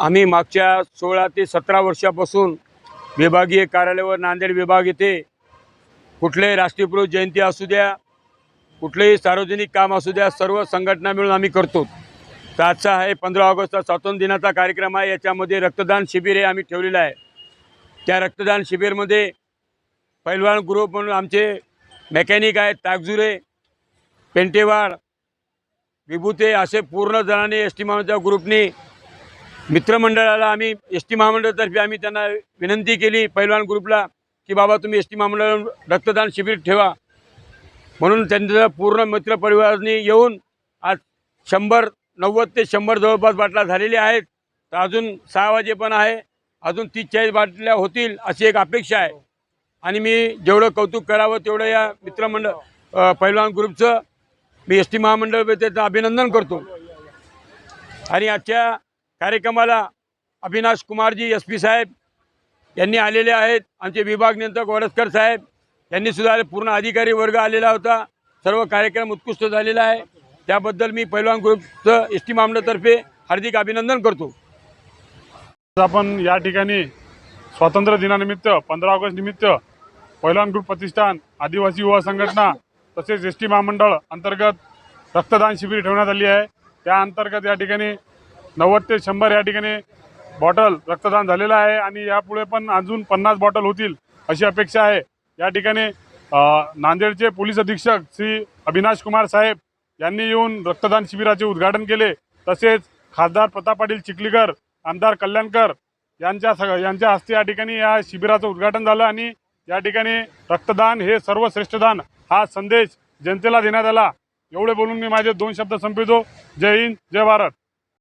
आम्ही मागच्या सोळा ते सतरा वर्षापासून विभागीय कार्यालयावर नांदेड विभाग येथे कुठल्याही राष्ट्रीयपुरुष जयंती असू द्या कुठलेही सार्वजनिक काम असू द्या सर्व संघटना मिळून आम्ही करतो. तर आजचा आहे पंधरा ऑगस्टचा स्वातंत्र्य दिनाचा कार्यक्रम आहे. याच्यामध्ये रक्तदान शिबिर हे आम्ही ठेवलेलं आहे. त्या रक्तदान शिबिरमध्ये पैलवान ग्रुप म्हणून आमचे मेकॅनिक आहेत ताकजुरे पेंटेवाड विभूते असे पूर्ण जणांनी एस टी महामंडळाच्या ग्रुपने मित्रमंडळाला आम्ही एस टी महामंडळातर्फे आम्ही त्यांना विनंती केली पैलवान ग्रुपला की बाबा तुम्ही एस टी महामंडळ रक्तदान शिबिर ठेवा. म्हणून त्यांचं पूर्ण मित्रपरिवारांनी येऊन आज शंभर नव्वद ते शंभर जवळपास बाटल्या झालेल्या आहेत. तर अजून सहा वाजे पण आहे. अजून तीस चाळीस बाटल्या होतील अशी एक अपेक्षा आहे. आणि मी जेवढं कौतुक करावं तेवढं या मित्रमंडळ पैलवान ग्रुपचं मी एस टी महामंडळ त्याचं अभिनंदन करतो. आणि आजच्या कार्यक्रमाला अविनाश कुमारजी एस पी साहेब यांनी आलेले आहेत. आमचे विभाग नियंत्रक वडसकर साहेब यांनी सुद्धा पूर्ण अधिकारी वर्ग आलेला होता. सर्व कार्यक्रम उत्कृष्ट झालेला आहे. त्याबद्दल मी पैलवान ग्रुपचं एस टी महामंडळातर्फे हार्दिक अभिनंदन करतो. आपण या ठिकाणी स्वातंत्र्य दिनानिमित्त पंधरा ऑगस्ट निमित्त पैलवान ग्रुप प्रतिष्ठान आदिवासी युवा संघटना तसेच एस टी महामंडळ अंतर्गत रक्तदान शिबिर ठेवण्यात आली आहे. त्या अंतर्गत या ठिकाणी नव्वद ते शंभर या ठिकाणी बॉटल रक्तदान झालेलं आहे आणि यापुढे पण अजून पन्नास बॉटल होतील अशी अपेक्षा आहे. या ठिकाणी नांदेडचे पोलीस अधीक्षक श्री अविनाश कुमार साहेब यांनी येऊन रक्तदान शिबिराचे उद्घाटन केले. तसेच खासदार प्रताप पाटील चिखलीकर आमदार कल्याणकर यांच्या सग यांच्या हस्ते या ठिकाणी या शिबिराचं उद्घाटन झालं आणि या ठिकाणी रक्तदान हे सर्वश्रेष्ठ दान हा संदेश जनतेला देण्यात आला. एवढे बोलून मी माझे दोन शब्द संपवितो. जय हिंद जय भारत.